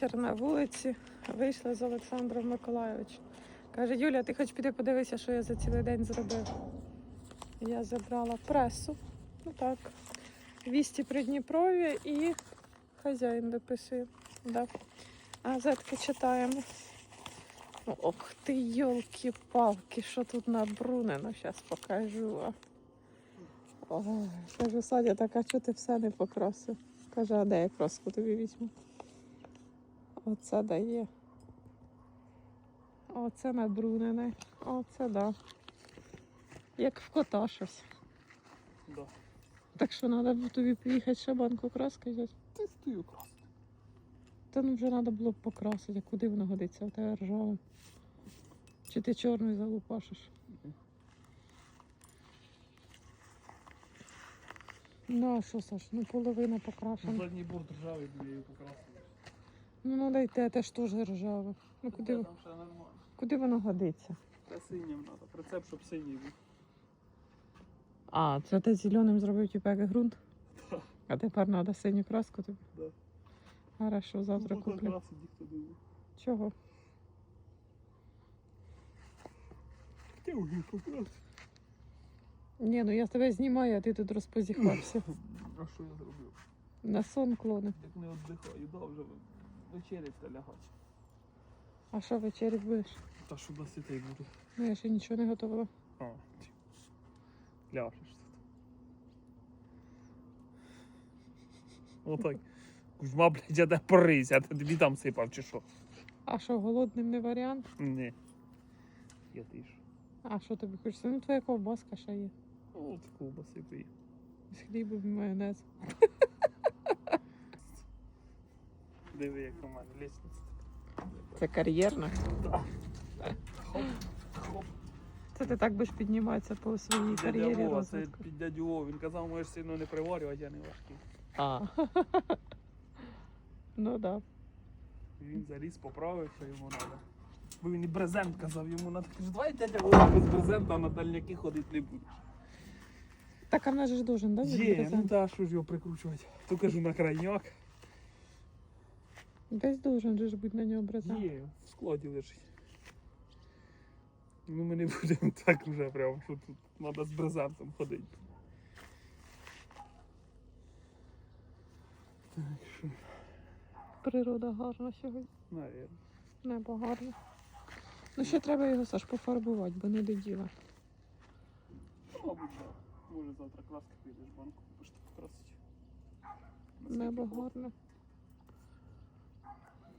На вулиці вийшла з Олександром Миколайовичем. Каже, Юля, ти хоч піди подивися, що я за цілий день зробив. Я забрала пресу. Ну так. Вісті при Дніпрові і хазяїн дописує. Да. Газетки читаємо. Ох ти, йолки-палки, що тут набрунено, зараз покажу. Ой, кажу, Садя, так а чого ти все не покрасив? Каже, а де я краску тобі візьму? Оце дає. Оце набрунене. Оце да. Як в кота щось. Да. Так що треба тобі поїхати ще банку краски взяти. Ти стою красти. Та ну вже треба було б покрасити, а куди воно годиться? У тебе ржаве. Чи ти чорною залупашиш? Мгм. Ну а що, Саш, ну половина покрашена. Задній борт ржавий, я її покрасив. Ну йти, теж теж ржаве. Ну куди, Там ще нормально. куди воно годиться? Це синім треба. Прицеп, щоб синій був. А, це ти зеленим зробив типу як ґрунт? Так. А тепер треба синю краску тобі? Да. Хорошо, завтра Ну, куплю. покрасить ніхто не. Чого? Хотів її покрасити. Ні, ну я тебе знімаю, а ти тут розпозіхався. А що я зробив? На сон клони. Як не віддихаю, да, вже вечерять та лягати. А що вечері будеш? Та що до сітей буду. Ну я ще нічого не готувала. А, ляжеш тут. Отак. Кузьма, блядь, я де порись, а ти тобі там сипав чи що? А що, голодним не варіант? Ні. Я ти ж. А що тобі хочеться? Ну твоя ковбаска ще є. О, от ковбаси пий. З хлібом і майонез. Диви, як у мене лісниця. Це кар'єрна. Да. Хоп, хоп. Це ти так будеш підніматися по своїй Дядя кар'єрі Вова, це розвитку. під дядю Вову. Він казав, можеш сильно не приварювати, я не важкий. А. ну так. Да. Він заліз, поправив, що йому треба. Бо він і брезент казав йому на Кажу, давай дядя Вова без брезента на дальняки ходити не будеш. Так а в нас же ж должен, да? Є, ну та що ж його прикручувати. То кажу на крайняк. Десь должен же ж бути на нього брезент. Є, в складі лежить. Ну ми не будемо так вже прям, що тут треба з брезентом ходити. Так що, Природа гарна сьогодні. навірно. Небо гарне. Ну ще треба його Саш пофарбувати, бо не до діла. Ну, Мабуть, так. Може завтра краски підеш в банку, купиш покрасити. Небо гарне.